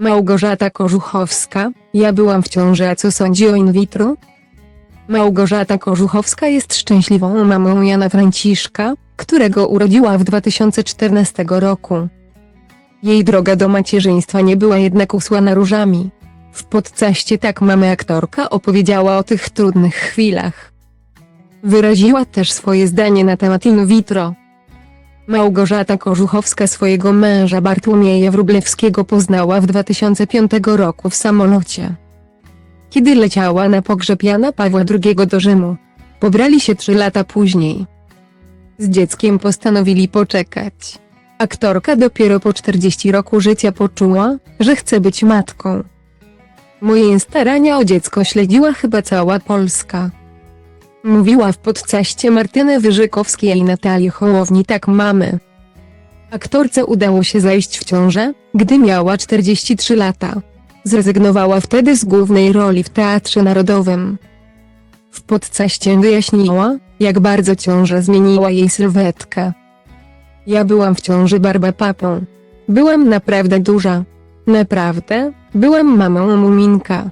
Małgorzata Korzuchowska, ja byłam w ciąży, a co sądzi o in vitro? Małgorzata Korzuchowska jest szczęśliwą mamą Jana Franciszka, którego urodziła w 2014 roku. Jej droga do macierzyństwa nie była jednak usłana różami. W podcaście Tak mamy aktorka opowiedziała o tych trudnych chwilach. Wyraziła też swoje zdanie na temat in vitro. Małgorzata Korzuchowska swojego męża Bartłomieja Wróblewskiego poznała w 2005 roku w samolocie. Kiedy leciała na pogrzeb Jana Pawła II do Rzymu. Pobrali się trzy lata później. Z dzieckiem postanowili poczekać. Aktorka dopiero po 40 roku życia poczuła, że chce być matką. Moje starania o dziecko śledziła chyba cała Polska. Mówiła w podcaście Martyny Wyżykowskiej i Natalii Hołowni tak mamy. Aktorce udało się zajść w ciążę, gdy miała 43 lata. Zrezygnowała wtedy z głównej roli w Teatrze Narodowym. W podcaście wyjaśniła, jak bardzo ciąża zmieniła jej sylwetkę. Ja byłam w ciąży barbapapą. Byłam naprawdę duża. Naprawdę, byłam mamą muminka.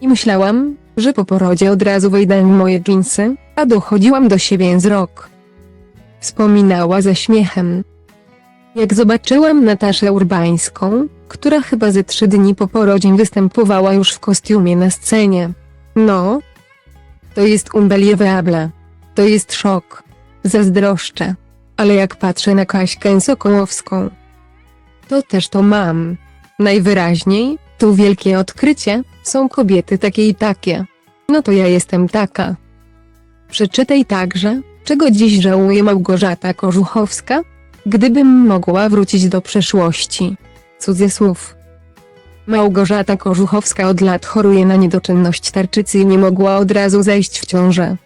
I myślałam, że po porodzie od razu wejdę w moje dżinsy, a dochodziłam do siebie z rok. Wspominała ze śmiechem. Jak zobaczyłam Nataszę Urbańską, która chyba ze trzy dni po porodzie występowała już w kostiumie na scenie. No. To jest unbelievable. To jest szok. Zazdroszczę. Ale jak patrzę na Kaśkę Sokołowską, to też to mam. Najwyraźniej, tu wielkie odkrycie, są kobiety takie i takie. No to ja jestem taka. Przeczytaj także, czego dziś żałuje Małgorzata Korzuchowska, gdybym mogła wrócić do przeszłości. Cudzysłów. Małgorzata Korzuchowska od lat choruje na niedoczynność tarczycy i nie mogła od razu zajść w ciążę.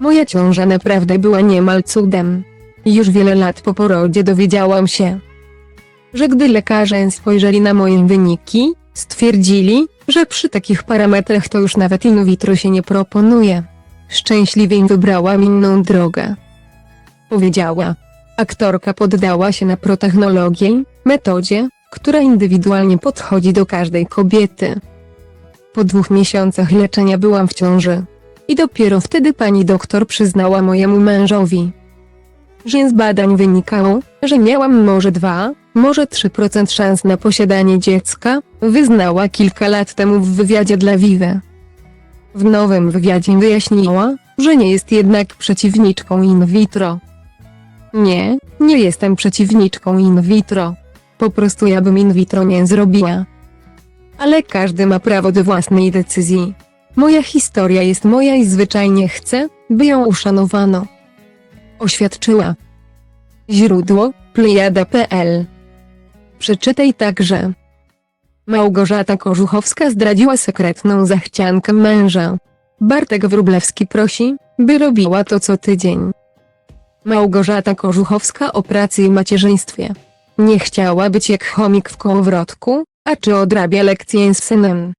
Moja ciąża naprawdę była niemal cudem. Już wiele lat po porodzie dowiedziałam się, że gdy lekarze spojrzeli na moje wyniki, stwierdzili, że przy takich parametrach to już nawet in vitro się nie proponuje. Szczęśliwie wybrałam inną drogę. Powiedziała. Aktorka poddała się na protechnologię, metodzie, która indywidualnie podchodzi do każdej kobiety. Po dwóch miesiącach leczenia byłam w ciąży. I dopiero wtedy pani doktor przyznała mojemu mężowi, że z badań wynikało, że miałam może 2, może 3% szans na posiadanie dziecka, wyznała kilka lat temu w wywiadzie dla Vive. W nowym wywiadzie wyjaśniła, że nie jest jednak przeciwniczką in vitro. Nie, nie jestem przeciwniczką in vitro. Po prostu ja bym in vitro nie zrobiła. Ale każdy ma prawo do własnej decyzji. Moja historia jest moja i zwyczajnie chcę, by ją uszanowano. Oświadczyła. Źródło plejada.pl Przeczytaj także. Małgorzata Korzuchowska zdradziła sekretną zachciankę męża. Bartek Wróblewski prosi, by robiła to co tydzień. Małgorzata Korzuchowska o pracy i macierzyństwie. Nie chciała być jak chomik w kołowrotku, a czy odrabia lekcje z synem.